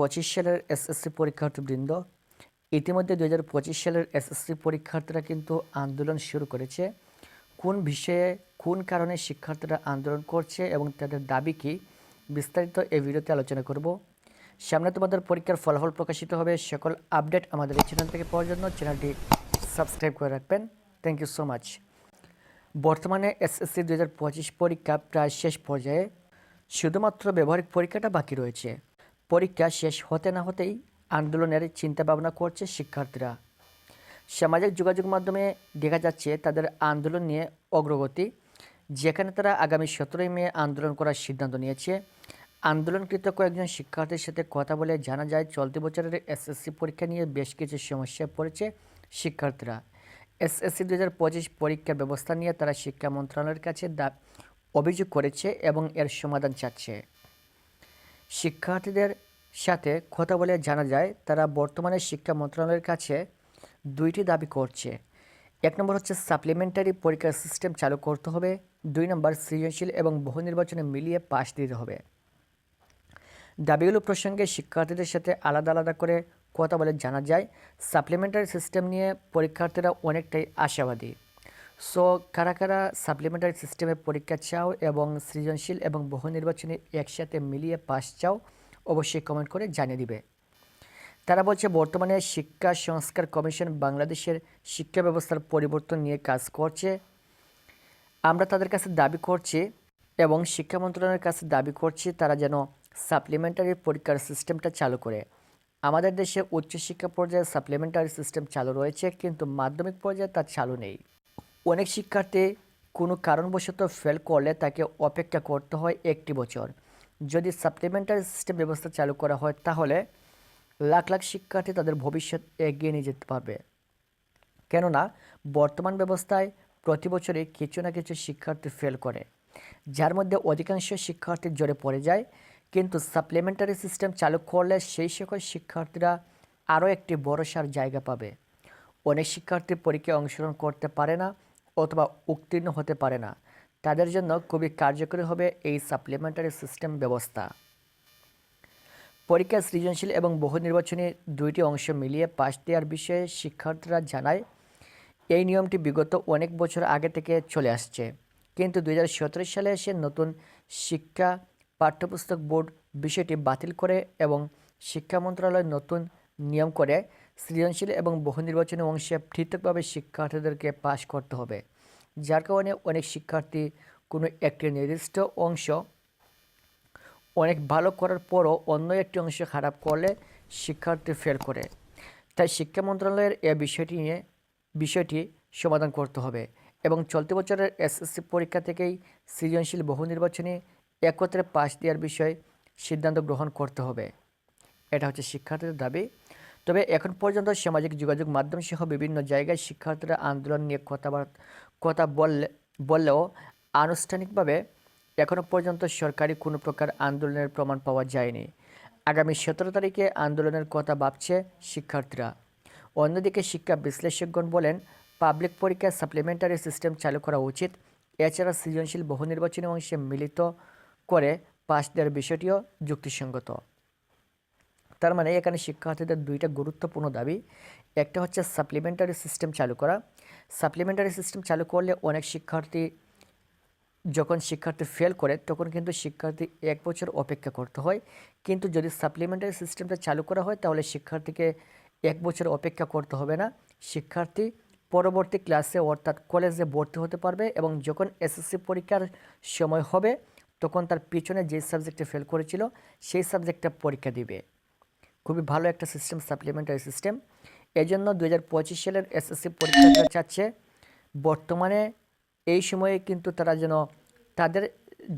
পঁচিশ সালের এসএসসি পরীক্ষার্থীবৃন্দ, ইতিমধ্যে দু হাজার পঁচিশ সালের এসএসসি পরীক্ষার্থীরা কিন্তু আন্দোলন শুরু করেছে। কোন বিষয়ে, কোন কারণে শিক্ষার্থীরা আন্দোলন করছে এবং তাদের দাবি কী, বিস্তারিত এই ভিডিওতে আলোচনা করব। সামনে তোমাদের পরীক্ষার ফলাফল প্রকাশিত হবে। সকল আপডেট আমাদের এই চ্যানেল থেকে পাওয়ার জন্য চ্যানেলটি সাবস্ক্রাইব করে রাখবেন। থ্যাংক ইউ সো মাচ বর্তমানে এসএসসি দু হাজার পঁচিশ পরীক্ষা প্রায় শেষ পর্যায়ে। শুধুমাত্র ব্যবহারিক পরীক্ষাটা বাকি রয়েছে। পরীক্ষা শেষ হতে না হতেই আন্দোলনের চিন্তা ভাবনা করছে শিক্ষার্থীরা। সামাজিক যোগাযোগ মাধ্যমে দেখা যাচ্ছে তাদের আন্দোলন নিয়ে অগ্রগতি, যেখানে তারা আগামী সতেরোই মে আন্দোলন করার সিদ্ধান্ত নিয়েছে। আন্দোলনকৃত কয়েকজন শিক্ষার্থীর সাথে কথা বলে জানা যায়, চলতি বছরের এসএসসি পরীক্ষা নিয়ে বেশ কিছু সমস্যায় পড়েছে শিক্ষার্থীরা। এসএসসি দু হাজার পঁচিশ পরীক্ষার ব্যবস্থা নিয়ে তারা শিক্ষা মন্ত্রণালয়ের কাছে অভিযোগ করেছে এবং এর সমাধান চাচ্ছে। শিক্ষার্থীদের সাথে কথা বলে জানা যায়, তারা বর্তমানে শিক্ষা মন্ত্রণালয়ের কাছে দুইটি দাবি করছে। এক নম্বর হচ্ছে সাপ্লিমেন্টারি পরীক্ষার সিস্টেম চালু করতে হবে। দুই নম্বর, সৃজনশীল এবং বহু নির্বাচনে মিলিয়ে পাশ দিতে হবে। দাবিগুলো প্রসঙ্গে শিক্ষার্থীদের সাথে আলাদা আলাদা করে কথা বলে জানা যায়। সাপ্লিমেন্টারি সিস্টেম নিয়ে পরীক্ষার্থীরা অনেকটাই আশাবাদী। সো কারা কারা সাপ্লিমেন্টারি সিস্টেমে পরীক্ষা চাও এবং সৃজনশীল এবং বহু নির্বাচনে একসাথে মিলিয়ে পাস চাও, অবশ্যই কমেন্ট করে জানিয়ে দিবে। তারা বলছে, বর্তমানে শিক্ষা সংস্কার কমিশন বাংলাদেশের শিক্ষা ব্যবস্থার পরিবর্তন নিয়ে কাজ করছে। আমরা তাদের কাছে দাবি করছি এবং শিক্ষা মন্ত্রণালয়ের কাছে দাবি করছি তারা যেন সাপ্লিমেন্টারি পরীক্ষার সিস্টেমটা চালু করে। আমাদের দেশে উচ্চশিক্ষা পর্যায়ে সাপ্লিমেন্টারি সিস্টেম চালু রয়েছে, কিন্তু মাধ্যমিক পর্যায়ে তা চালু নেই। অনেক শিক্ষার্থী কোনো কারণবশত ফেল করলে তাকে অপেক্ষা করতে হয় একটি বছর। যদি সাপ্লিমেন্টারি সিস্টেম ব্যবস্থা চালু করা হয়, তাহলে লাখ লাখ শিক্ষার্থী তাদের ভবিষ্যৎ এগিয়ে নিয়ে যেতে পারবে। কেননা, বর্তমান ব্যবস্থায় প্রতি বছরে কিছু না কিছু শিক্ষার্থী ফেল করে, যার মধ্যে অধিকাংশ শিক্ষার্থী জড়ে পড়ে যায়। কিন্তু সাপ্লিমেন্টারি সিস্টেম চালু করলে সেই সকল শিক্ষার্থীরা আরও একটি ভরসার জায়গা পাবে। অনেক শিক্ষার্থী পরীক্ষায় অংশগ্রহণ করতে পারে না অথবা উত্তীর্ণ হতে পারে না। তাদের জন্য খুবই কার্যকরী হবে এই সাপ্লিমেন্টারি সিস্টেম ব্যবস্থা। পরীক্ষা সৃজনশীল এবং বহু নির্বাচনী দুইটি অংশ মিলিয়ে পাশ দেওয়ার বিষয়ে শিক্ষার্থীরা জানায়, এই নিয়মটি বিগত অনেক বছর আগে থেকে চলে আসছে। কিন্তু দু হাজার সতেরো সালে এসে নতুন শিক্ষা পাঠ্যপুস্তক বোর্ড বিষয়টি বাতিল করে এবং শিক্ষা মন্ত্রণালয় নতুন নিয়ম করে সৃজনশীল এবং বহু নির্বাচনী অংশে পৃথকভাবে শিক্ষার্থীদেরকে পাশ করতে হবে। যার কারণে অনেক শিক্ষার্থী কোনো একটি নির্দিষ্ট অংশ অনেক ভালো করার পরও অন্য একটি অংশ খারাপ করলে শিক্ষার্থী ফেল করে। তাই শিক্ষা মন্ত্রণালয়ের এ বিষয়টি নিয়ে বিষয়টি সমাধান করতে হবে এবং চলতি বছরের এসএসসি পরীক্ষা থেকেই সৃজনশীল বহু নির্বাচনী একত্রে পাশ দেওয়ার বিষয়ে সিদ্ধান্ত গ্রহণ করতে হবে। এটা হচ্ছে শিক্ষার্থীদের দাবি। তবে এখন পর্যন্ত সামাজিক যোগাযোগ মাধ্যম সহ বিভিন্ন জায়গায় শিক্ষার্থীরা আন্দোলন নিয়ে কথাবার্তা কথা বললে, বললেও আনুষ্ঠানিকভাবে এখনও পর্যন্ত সরকারি কোনো প্রকার আন্দোলনের প্রমাণ পাওয়া যায়নি। আগামী সতেরো তারিখে আন্দোলনের কথা ভাবছে শিক্ষার্থীরা। অন্যদিকে শিক্ষা বিশ্লেষকগণ বলেন, পাবলিক পরীক্ষা সাপ্লিমেন্টারি সিস্টেম চালু করা উচিত। এছাড়া সৃজনশীল বহু নির্বাচনী অংশে মিলিত করে পাশ দেওয়ার বিষয়টিও যুক্তিসঙ্গত। তার মানে এখানে শিক্ষার্থীদের দুইটা গুরুত্বপূর্ণ দাবি। একটা হচ্ছে সাপ্লিমেন্টারি সিস্টেম চালু করা। সাপ্লিমেন্টারি সিস্টেম চালু করলে অনেক শিক্ষার্থী যখন শিক্ষার্থী ফেল করে, তখন কিন্তু শিক্ষার্থী এক বছর অপেক্ষা করতে হয়। কিন্তু যদি সাপ্লিমেন্টারি সিস্টেমটা চালু করা হয়, তাহলে শিক্ষার্থীকে এক বছর অপেক্ষা করতে হবে না। শিক্ষার্থী পরবর্তী ক্লাসে অর্থাৎ কলেজে ভর্তি হতে পারবে এবং যখন এসএসসি পরীক্ষার সময় হবে, তখন তার পিছনে যে সাবজেক্টে ফেল করেছিল, সেই সাবজেক্টটা পরীক্ষা দিবে। খুবই ভালো একটা সিস্টেম সাপ্লিমেন্টারি সিস্টেম এই জন্য দু হাজার পঁচিশ সালের এসএসসি পরীক্ষাটা চাচ্ছে। বর্তমানে এই সময়ে কিন্তু তারা যেন তাদের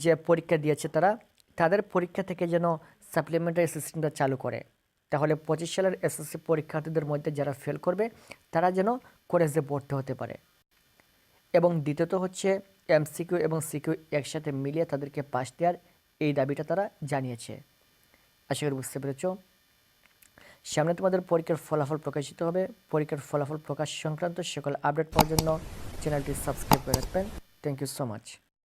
যে পরীক্ষা দিয়েছে তারা, তাদের পরীক্ষা থেকে যেন সাপ্লিমেন্টারি সিস্টেমটা চালু করে। তাহলে পঁচিশ সালের এসএসসি পরীক্ষার্থীদের মধ্যে যারা ফেল করবে, তারা যেন কলেজে ভর্তি হতে পারে। এবং দ্বিতীয়ত হচ্ছে এমসিকিউ এবং সিকিউ একসাথে মিলিয়ে তাদেরকে পাশ দেওয়ার এই দাবিটা তারা জানিয়েছে। আশা করি বুঝতে পেরেছ। সামনে তোমাদের পরীক্ষার ফলাফল প্রকাশিত হবে। পরীক্ষার ফলাফল প্রকাশ সংক্রান্ত সকল আপডেট পাওয়ার জন্য চ্যানেলটি সাবস্ক্রাইব করে রাখবেন। Thank you so much